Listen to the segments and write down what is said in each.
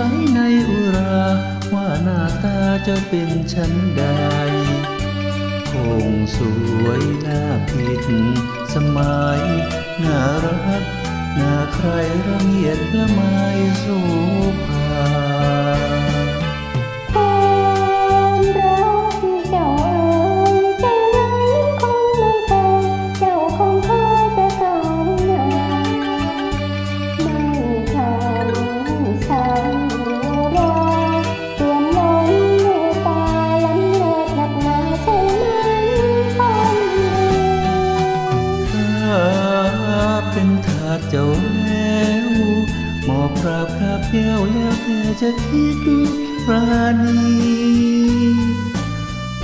ใจในอุรา ว่าหน้าตาจะเป็นฉันใด คงสวยหน้าผิด สมัยน่ารัก น่าใครระเมียดละไมสูภา ปราบกราบคาบแก้วแล้วแต่จะคิดปราณี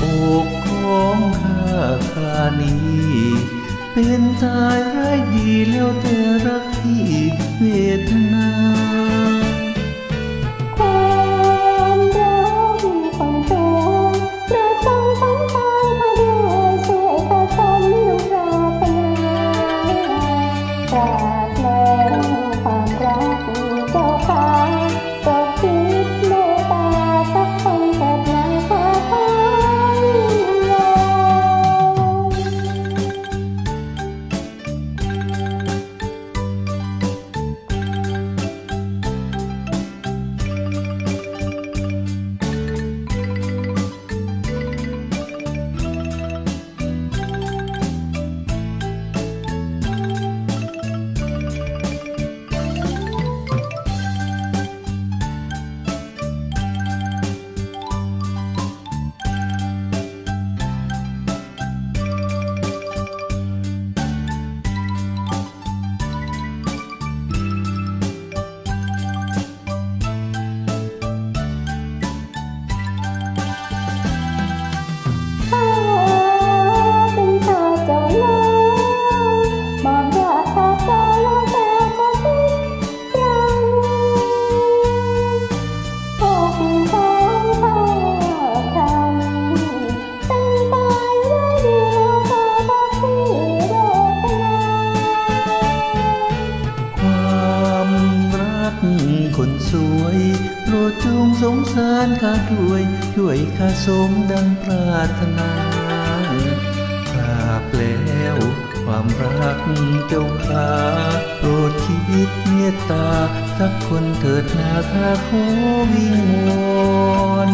อกของข้าครานี้เป็นตายไร้ดีแล้วแต่ คนสวยโปรดจงสงสารข้าด้วยช่วยข้าสมดังปรารถนาทราบแล้วความรักเจ้าขาโปรดคิดเมตตาสักคนเถิดนาข้าขอวิงวอน